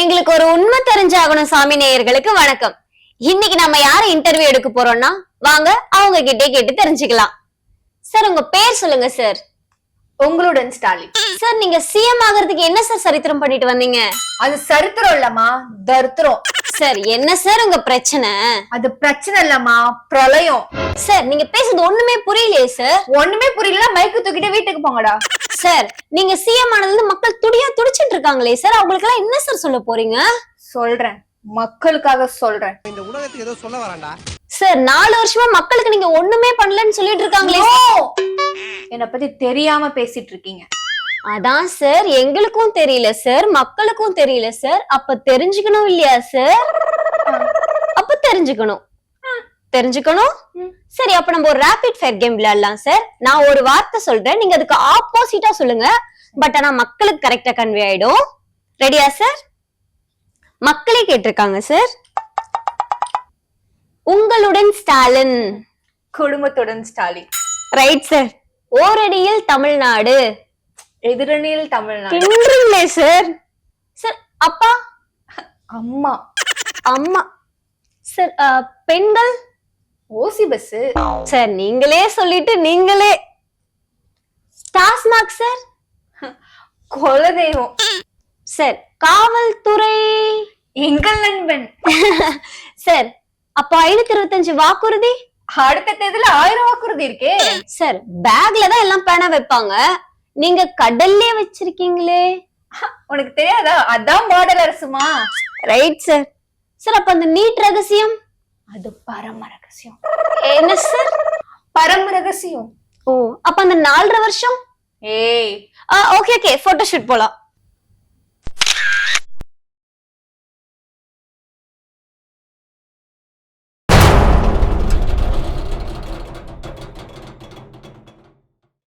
எங்களுக்கு ஒரு உண்மை தெரிஞ்சாகணும் சாமி நேயர்களுக்கு. வணக்கம். இன்னைக்கு நம்ம யார இன்டர்வியூ எடுக்க போறோம்னா வாங்க அவங்க கிட்டே கேட்டு தெரிஞ்சுக்கலாம். சார் உங்க பேர் சொல்லுங்க சார். உங்களுடன் ஸ்டாலின். சார் நீங்க சிஎம் ஆகிறதுக்கு என்ன சார் சரித்திரம் பண்ணிட்டு வந்தீங்க? அது சரித்திரம் இல்லம்மா தரித்திரம். சார் என்ன சார் உங்க பிரச்சனை? அது பிரச்சனை இல்லம்மா பிரளயம். சார் நீங்க பேசுறது ஒண்ணுமே புரியலையே சார். ஒண்ணுமே புரியல மைக்கு தூக்கிட்டு வீட்டுக்கு போங்கடா. சார் நீங்க சிஎம் ஆனதுல மக்கள் துடியா துடிச்சிட்டு இருக்காங்களே சார் அவங்களுக்கு எல்லாம் என்ன சார் சொல்ல போறீங்க? சொல்றேன். மக்களுக்காக சொல்றேன். இந்த உலகத்துக்கு ஏதோ சொல்ல வரான்டா சார் நாலு வருஷமா மக்களுக்கு நீங்க ஒண்ணுமே பண்ணலன்னு சொல்லிட்டு இருக்காங்களே என்ன பத்தி தெரியாம பேசிட்டு இருக்கீங்க. அதான் சார் எங்களுக்கும் தெரியல சார் மக்களுக்கும் தெரியல சார் அப்ப தெரிஞ்சுக்கணும் இல்லையா சார் அப்ப தெரிஞ்சுக்கணும். தெரிஞ்சுக்கணும். சரி அப்ப நம்ம ஒரு ரேபிட் ஃபயர் கேம் விளையாடலாம் சார் நான் ஒரு வார்த்தை சொல்றேன். நீங்க அதுக்கு ஆப்போசிட்டா சொல்லுங்க. பட் ஆனா மக்களுக்கு கரெக்டா கன்வே ஆயிடும். ரெடியா சார் மக்களே கேட்டிருக்காங்க சார் உங்களுடன் ஸ்டாலின். குடும்பத்துடன் ஸ்டாலின். ரைட் சார் ஓரடியில் தமிழ்நாடு. எதிரணியில் தமிழ்நாடு. சார் சார் அப்பா? அம்மா. அம்மா. சார் பெண்கள்? ஓசி பஸ் சார் நீங்களே சொல்லிட்டு நீங்களே. டாஸ்மாக் சார். குலதெய்வம் சார் காவல்துறை. எங்கள் நண்பன். சார் அப்ப ஐநூத்தி இருபத்தஞ்சு வாக்குறுதி? அடுத்த தேதியில ஆயிரம் வாக்குறுதி இருக்கே. சார் பேக்ல தான் எல்லாம் பேனா வைப்பாங்க. நீங்க கடல்லே வச்சிருக்கீங்களே. உனக்கு தெரியாதா? அதான் மாடல் அரசுமா. ரைட் சார் சார் அப்ப அந்த நீட் ரகசியம்? அது பரம ரகசியம். என்ன சார்? பரம ரகசியம். ஓ அப்ப அந்த நாலரை வருஷம்? ஏய். ஓகே ஓகே போட்டோ ஷூட் போலாம்.